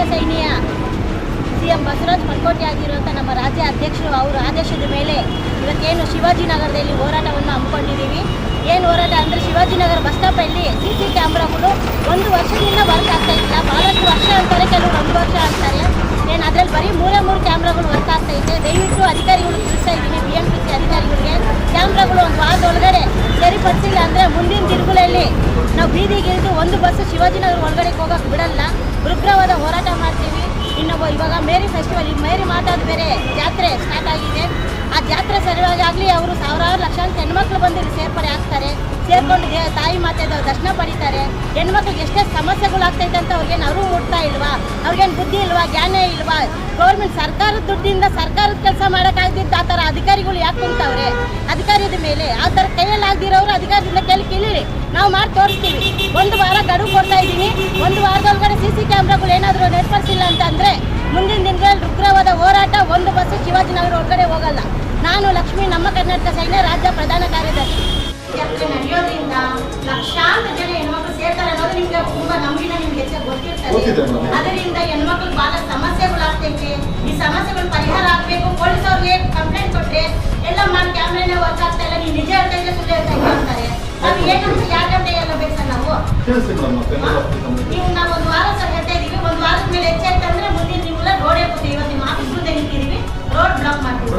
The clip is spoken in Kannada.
ಕರ್ನಾಟಕ ಸೈನ್ಯ. ಸಿ ಎಂ ಬಸವರಾಜ್ ಪಲ್ಕೋಟೆ ಆಗಿರುವಂಥ ನಮ್ಮ ರಾಜ್ಯ ಅಧ್ಯಕ್ಷರು ಅವರ ಆದೇಶದ ಮೇಲೆ ಇವತ್ತೇನು ಶಿವಾಜಿನಗರದಲ್ಲಿ ಹೋರಾಟವನ್ನು ಹಮ್ಮಿಕೊಂಡಿದ್ದೀವಿ. ಏನು ಹೋರಾಟ ಅಂದರೆ ಶಿವಾಜಿನಗರ ಬಸ್ ಸ್ಟಾಪಲ್ಲಿ ಸಿ ಸಿ ಕ್ಯಾಮ್ರಾಗಳು ಒಂದು ವರ್ಷದಿಂದ ವರ್ಕ್ ಆಗ್ತಾ ಇಲ್ಲ. ಭಾಳಷ್ಟು ವರ್ಷ ಅಂತಾರೆ, ಕೆಲವರು ಒಂದು ವರ್ಷ ಅಂತಾರೆ. ಏನು ಅದರಲ್ಲಿ ಬರೀ ಮೂರೇ ಮೂರು ಕ್ಯಾಮ್ರಾಗಳು ವರ್ಕ್ ಆಗ್ತಾ ಇದೆ. ದಯವಿಟ್ಟು ಅಧಿಕಾರಿಗಳು ತಿಳಿಸ್ತಾ ಇದ್ದೀನಿ, ಬಿ ಎಂ ಸಿ ಅಧಿಕಾರಿಗಳಿಗೆ. ಕ್ಯಾಮ್ರಾಗಳು ಒಂದು ವಾರದೊಳಗಡೆ ಸರಿಪಡಿಸಿಲ್ಲ ಅಂದರೆ ಮುಂದಿನ ದಿನಗಳಲ್ಲಿ ನಾವು ಬೀದಿಗಿಳಿದು ಒಂದು ಬಸ್ ಶಿವಾಜಿನಗರ ಒಳಗಡೆ ಹೋಗೋಕೆ ಬಿಡಲ್ಲ. ಉಗ್ರವಾದ ಹೋರಾಟ ಮಾಡ್ತೀವಿ. ಇನ್ನೊಬ್ಬ ಇವಾಗ ಮೇರಿ ಫೆಸ್ಟಿವಲ್ ಈಗ ಮೇರಿ ಮಾತಾದ ಬೇರೆ ಜಾತ್ರೆ ಸ್ಟಾರ್ಟ್ ಆಗಿದೆ. ಆ ಜಾತ್ರೆ ಆಗಲಿ ಅವರು ಸಾವಿರಾರು ಲಕ್ಷಾಂತರ ಹೆಣ್ಮಕ್ಳು ಬಂದು ಇಲ್ಲಿ ಸೇರ್ಪಡೆ ಆಗ್ತಾರೆ. ಸೇರ್ಕೊಂಡು ತಾಯಿ ಮಾತೆದ ದರ್ಶನ ಪಡಿತಾರೆ. ಹೆಣ್ಮಕ್ಳಿಗೆ ಎಷ್ಟೇ ಸಮಸ್ಯೆಗಳು ಆಗ್ತೈತೆ ಅಂತ ಅವ್ರಿಗೇನು ಅರಿವು ಮುಟ್ತಾ ಇಲ್ವಾ? ಅವ್ರಿಗೇನು ಬುದ್ಧಿ ಇಲ್ವಾ? ಜ್ಞಾನ ಇಲ್ವಾ? ಗೌರ್ಮೆಂಟ್ ಸರ್ಕಾರದ ದುಡ್ಡಿಂದ ಸರ್ಕಾರದ ಕೆಲಸ ಥರ ಅಧಿಕಾರಿಗಳು ಯಾಕೆ ಕುಂತವ್ರೆ? ಅಧಿಕಾರಿದ ಮೇಲೆ ಆ ಥರ ಕೈಯಲ್ಲಿ ಆಗದಿರೋರು ಅಧಿಕಾರದಿಂದ ಕೇಳಿ ಕೇಳಿರಿ. ನಾವು ಮಾಡಿ ತೋರಿಸ್ತೀವಿ. ಒಂದು ವಾರ ಗಡುವು ಕೊಡ್ತಾ ಇದ್ದೀನಿ. ಒಂದು ವಾರದೊಳಗಡೆ ಸಿ ಸಿ ಕ್ಯಾಮ್ರಾಗಳು ಏನಾದರೂ ನೆಟ್ಪಡಿಸಿಲ್ಲ ಅಂತ ಅಂದರೆ ಮುಂದಿನ ದಿನಗಳಲ್ಲಿ ಉಗ್ರವಾದ ಹೋರಾಟ ಒಂದು ಬಸ್ಸು ಶಿವಾಜಿನಗರ ಒಳಗಡೆ ಹೋಗಲ್ಲ. ನಾನು ಲಕ್ಷ್ಮಿ ನಮ್ಮ ಕರ್ನಾಟಕ ಸೈನ್ಯ ರಾಜ್ಯ ಪ್ರಧಾನ ಕಾರ್ಯದರ್ಶಿ. ಅದರಿಂದ ನಡೆಯೋದ್ರಿಂದ ಲಕ್ಷಾಂತರ ಜನ ಹೆಣ್ಮಕ್ಳು ಸೇರ್ತಾರೆ ಅನ್ನೋದು ನಿಮ್ಗೆ ತುಂಬಾ ನಂಬಿನ ನಿಮ್ಗೆ ಹೆಚ್ಚಾಗಿ ಗೊತ್ತಿರ್ತದೆ. ಅದರಿಂದ ಹೆಣ್ಮಕ್ಳು ಬಹಳ ಸಮಸ್ಯೆಗಳಾಗ್ತೈತೆ. ಈ ಸಮಸ್ಯೆಗಳು ಅವ್ರಿಗೆ ಕಂಪ್ಲೇಂಟ್ ಕೊಟ್ರೆ ಎಲ್ಲ ಮಾಡಿ ಕ್ಯಾಮ್ರಾನೇ ವರ್ಕ್ ಆಗ್ತಾ ಇಲ್ಲ. ನೀವು ನಿಜ ಹೇಳ್ತಾ ಇಲ್ಲ ಸುಳ್ಳು ಹೇಳ್ತಾ ಇಲ್ಲ ಅಂತಾರೆ. ನಾವು ಏನಂತ ಯಾಕಂತ ಎಲ್ಲ ಬೇಕಾ ನಾವು? ನೀವು ನಾವು ಒಂದು ವಾರ ಸರ್ ಹೇಳ್ತಾ ಇದೀವಿ. ಒಂದು ವಾರದ ಮೇಲೆ ಹೆಚ್ಚಾಯ್ತಂದ್ರೆ ಮುಂದಿನ ತಿಂಗಳ ರೋಡೇ ಹೋಗ್ತೀವಿ ಇವತ್ತು ನಿಮ್ಮ ಆಫೀಸ್ ಮುಂದೆ ರೋಡ್ ಬ್ಲಾಕ್ ಮಾಡ್ತೀವಿ